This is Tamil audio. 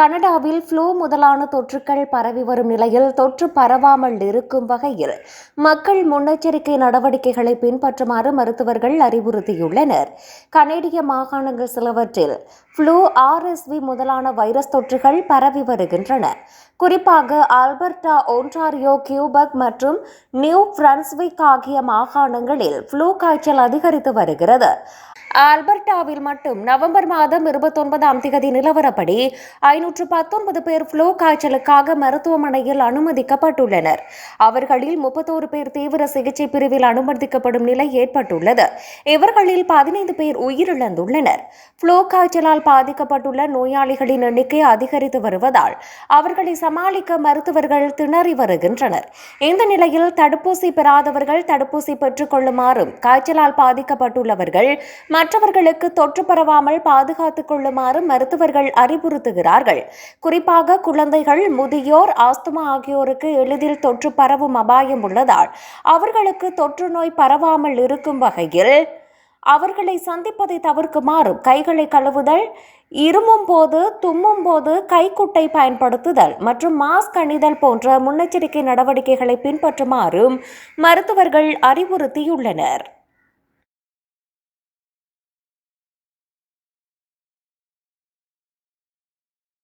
கனடாவில் ஃப்ளூ முதலான தொற்றுக்கள் பரவி வரும் நிலையில் தொற்று பரவாமல் இருக்கும் வகையில் மக்கள் முன்னெச்சரிக்கை நடவடிக்கைகளை பின்பற்றுமாறு மருத்துவர்கள் அறிவுறுத்தியுள்ளனர். கனேடிய மாகாணங்கள் சிலவற்றில் ஃப்ளூ ஆர்எஸ்வி முதலான வைரஸ் தொற்றுகள் பரவி வருகின்றன. குறிப்பாக ஆல்பர்டா ஒன்டாரியோ கியூபக் மற்றும் நியூ பிரான்ஸ்விக் ஆகிய மாகாணங்களில் ஃப்ளூ காய்ச்சல் அதிகரித்து வருகிறது. ஆல்பர்டாவில் மட்டும் நவம்பர் மாதம் இருபத்தொன்பதாம் தேதி நிலவரப்படி ஐநூற்று பத்தொன்பது பேர் ஃப்ளோ காய்ச்சலுக்காக மருத்துவமனையில் அனுமதிக்கப்பட்டுள்ளனர். அவர்களில் முப்பத்தோரு பேர் தீவிர சிகிச்சை பிரிவில் அனுமதிக்கப்படும் நிலை ஏற்பட்டுள்ளது. இவர்களில் பதினைந்து பேர் உயிரிழந்துள்ளனர். ஃப்ளோ காய்ச்சலால் பாதிக்கப்பட்டுள்ள நோயாளிகளின் எண்ணிக்கை அதிகரித்து வருவதால் அவர்களை சமாளிக்க மருத்துவர்கள் திணறி வருகின்றனர். இந்த நிலையில் தடுப்பூசி பெறாதவர்கள் தடுப்பூசி பெற்றுக் கொள்ளுமாறும் காய்ச்சலால் பாதிக்கப்பட்டுள்ளவர்கள் மற்றவர்களுக்கு தொற்று பரவாமல் பாதுகாத்துக் கொள்ளுமாறு மருத்துவர்கள் அறிவுறுத்துகிறார்கள். குறிப்பாக குழந்தைகள் முதியோர் ஆஸ்துமா ஆகியோருக்கு எளிதில் தொற்று பரவும் அபாயம் உள்ளதால் அவர்களுக்கு தொற்று நோய் பரவாமல் இருக்கும் வகையில் அவர்களை சந்திப்பதை தவிர்க்குமாறும் கைகளை கழுவுதல் இருமும் போது தும்மும் போது கைக்குட்டை பயன்படுத்துதல் மற்றும் மாஸ்க் அணிதல் போன்ற முன்னெச்சரிக்கை நடவடிக்கைகளை பின்பற்றுமாறும் மருத்துவர்கள் அறிவுறுத்தியுள்ளனர்.